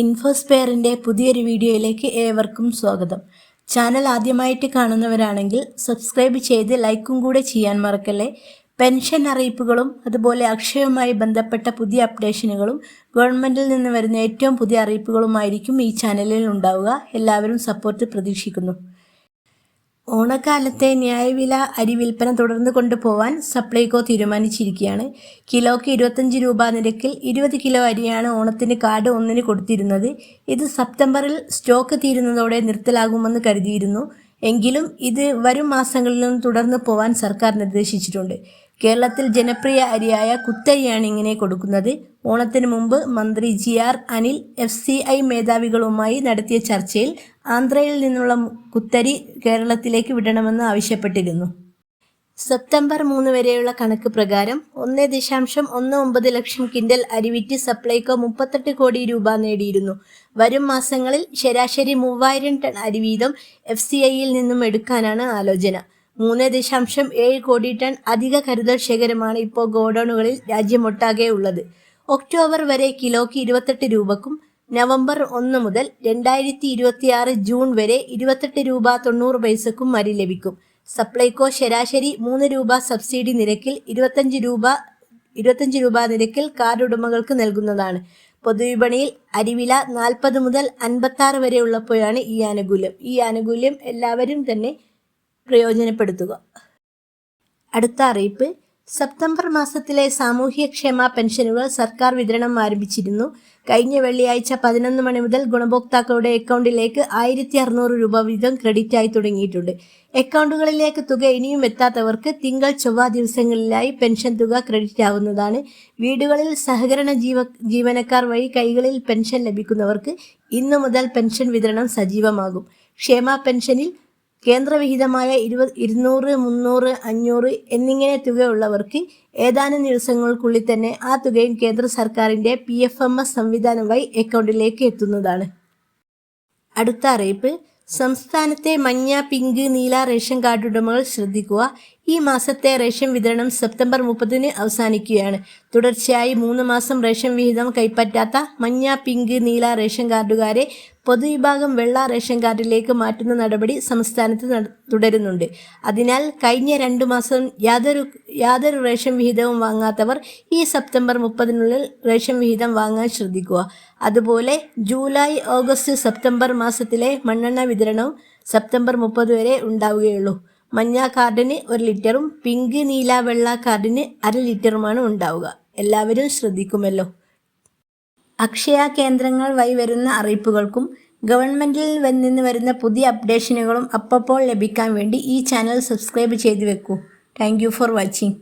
ഇൻഫോസ്പെയറിന്റെ പുതിയൊരു വീഡിയോയിലേക്ക് ഏവർക്കും സ്വാഗതം. ചാനൽ ആദ്യമായിട്ട് കാണുന്നവരാണെങ്കിൽ സബ്സ്ക്രൈബ് ചെയ്ത് ലൈക്കും കൂടെ ചെയ്യാൻ മറക്കല്ലേ. പെൻഷൻ അറിയിപ്പുകളും അതുപോലെ അക്ഷയവുമായി ബന്ധപ്പെട്ട പുതിയ അപ്ഡേഷനുകളും ഗവൺമെന്റിൽ നിന്ന് വരുന്ന ഏറ്റവും പുതിയ അറിയിപ്പുകളുമായിരിക്കും ഈ ചാനലിൽ ഉണ്ടാവുക. എല്ലാവരും സപ്പോർട്ട് പ്രതീക്ഷിക്കുന്നു. ഓണക്കാലത്തെ ന്യായവില അരി വിൽപ്പന തുടർന്ന് കൊണ്ടുപോവാൻ സപ്ലൈകോ തീരുമാനിച്ചിരിക്കുകയാണ്. കിലോയ്ക്ക് ഇരുപത്തഞ്ച് രൂപ നിരക്കിൽ ഇരുപത് കിലോ അരിയാണ് ഓണത്തിന് കാർഡ് ഒന്നിന് കൊടുത്തിരുന്നത്. ഇത് സെപ്റ്റംബറിൽ സ്റ്റോക്ക് തീരുന്നതോടെ നിർത്തലാകുമെന്ന് കരുതിയിരുന്നു. എങ്കിലും ഇത് വരും മാസങ്ങളിലും തുടർന്ന് പോവാൻ സർക്കാർ നിർദ്ദേശിച്ചിട്ടുണ്ട്. കേരളത്തിൽ ജനപ്രിയ അരിയായ കുത്തരിയാണ് ഇങ്ങനെ കൊടുക്കുന്നത്. ഓണത്തിന് മുമ്പ് മന്ത്രി G R Anil F C I മേധാവികളുമായി നടത്തിയ ചർച്ചയിൽ ആന്ധ്രയിൽ നിന്നുള്ള കുത്തരി കേരളത്തിലേക്ക് വിടണമെന്ന് ആവശ്യപ്പെട്ടിരുന്നു. സെപ്റ്റംബർ മൂന്ന് വരെയുള്ള കണക്ക് പ്രകാരം ഒന്ന് ദശാംശം ഒന്ന് ഒമ്പത് ലക്ഷം കിൻഡൽ അരിവിറ്റ് സപ്ലൈകോ മുപ്പത്തെട്ട് കോടി രൂപ നേടിയിരുന്നു. വരും മാസങ്ങളിൽ ശരാശരി മൂവായിരം ടൺ അരി വീതം എഫ് സി ഐയിൽ നിന്നും എടുക്കാനാണ് ആലോചന. മൂന്ന് ദശാംശം ഏഴ് കോടി ടൺ അധിക കരുതൽ ശേഖരമാണ് ഇപ്പോൾ ഗോഡൌണുകളിൽ രാജ്യമൊട്ടാകെ ഉള്ളത്. ഒക്ടോബർ വരെ കിലോയ്ക്ക് ഇരുപത്തെട്ട് രൂപക്കും നവംബർ ഒന്ന് മുതൽ രണ്ടായിരത്തി ഇരുപത്തിയാറ് ജൂൺ വരെ ഇരുപത്തെട്ട് രൂപ തൊണ്ണൂറ് പൈസക്കും അരി ലഭിക്കും. സപ്ലൈകോ ശരാശരി മൂന്ന് രൂപ സബ്സിഡി നിരക്കിൽ ഇരുപത്തഞ്ച് രൂപ ഇരുപത്തഞ്ച് രൂപ നിരക്കിൽ കാർഡ് ഉടമകൾക്ക് നൽകുന്നതാണ്. പൊതുവിപണിയിൽ അരിവില നാൽപ്പത് മുതൽ അൻപത്താറ് വരെ ഉള്ളപ്പോഴാണ് ഈ ആനുകൂല്യം. ഈ ആനുകൂല്യം എല്ലാവരും തന്നെ പ്രയോജനപ്പെടുത്തുക. അടുത്ത അറിയിപ്പ്. സെപ്റ്റംബർ മാസത്തിലെ സാമൂഹ്യക്ഷേമ പെൻഷനുകൾ സർക്കാർ വിതരണം ആരംഭിച്ചിരുന്നു. കഴിഞ്ഞ വെള്ളിയാഴ്ച പതിനൊന്ന് മണി മുതൽ ഗുണഭോക്താക്കളുടെ അക്കൗണ്ടിലേക്ക് ആയിരത്തി അറുന്നൂറ് രൂപ വീതം ക്രെഡിറ്റ് ആയി തുടങ്ങിയിട്ടുണ്ട്. അക്കൗണ്ടുകളിലേക്ക് തുക ഇനിയും എത്താത്തവർക്ക് തിങ്കൾ ചൊവ്വ ദിവസങ്ങളിലായി പെൻഷൻ തുക ക്രെഡിറ്റ് ആവുന്നതാണ്. വീടുകളിൽ സഹകരണ ജീവ ജീവനക്കാർ വഴി കൈകളിൽ പെൻഷൻ ലഭിക്കുന്നവർക്ക് ഇന്നു മുതൽ പെൻഷൻ വിതരണം സജീവമാകും. ക്ഷേമ പെൻഷനിൽ കേന്ദ്രവിഹിതമായ ഇരുപത് ഇരുന്നൂറ് മുന്നൂറ് അഞ്ഞൂറ് എന്നിങ്ങനെ തുകയുള്ളവർക്ക് ഏതാനും ദിവസങ്ങൾക്കുള്ളിൽ തന്നെ ആ തുകയും കേന്ദ്ര സർക്കാരിന്റെ പി എഫ് എം എസ് സംവിധാനം വഴി അക്കൗണ്ടിലേക്ക് എത്തുന്നതാണ്. അടുത്ത അറിയിപ്പ്. സംസ്ഥാനത്തെ മഞ്ഞ പിങ്ക് നീല റേഷൻ കാർഡ് ഉടമകൾ ശ്രദ്ധിക്കുക. ഈ മാസത്തെ റേഷൻ വിതരണം സെപ്റ്റംബർ മുപ്പതിന് അവസാനിക്കുകയാണ്. തുടർച്ചയായി മൂന്ന് മാസം റേഷൻ വിഹിതം കൈപ്പറ്റാത്ത മഞ്ഞ പിങ്ക് നീല റേഷൻ കാർഡുകാരെ പൊതുവിഭാഗം വെള്ള റേഷൻ കാർഡിലേക്ക് മാറ്റുന്ന നടപടി സംസ്ഥാനത്ത് തുടരുന്നുണ്ട്. അതിനാൽ കഴിഞ്ഞ രണ്ടു മാസം യാതൊരു യാതൊരു റേഷൻ വിഹിതവും വാങ്ങാത്തവർ ഈ സെപ്റ്റംബർ മുപ്പതിനുള്ളിൽ റേഷൻ വിഹിതം വാങ്ങാൻ ശ്രദ്ധിക്കുക. അതുപോലെ ജൂലൈ ഓഗസ്റ്റ് സെപ്റ്റംബർ മാസത്തിലെ മണ്ണെണ്ണ വിതരണവും സെപ്റ്റംബർ മുപ്പത് വരെ ഉണ്ടാവുകയുള്ളൂ. മഞ്ഞ കാർഡിന് ഒരു ലിറ്ററും പിങ്ക് നീല വെള്ള കാർഡിന് അര ലിറ്ററുമാണ് ഉണ്ടാവുക. എല്ലാവരും ശ്രദ്ധിക്കുമല്ലോ. അക്ഷയ കേന്ദ്രങ്ങൾ വഴി വരുന്ന അറിയിപ്പുകൾക്കും ഗവൺമെന്റിൽ നിന്ന് വരുന്ന പുതിയ അപ്ഡേഷനുകളും അപ്പോൾ ലഭിക്കാൻ വേണ്ടി ഈ ചാനൽ സബ്സ്ക്രൈബ് ചെയ്തു വെക്കൂ. Thank for watching.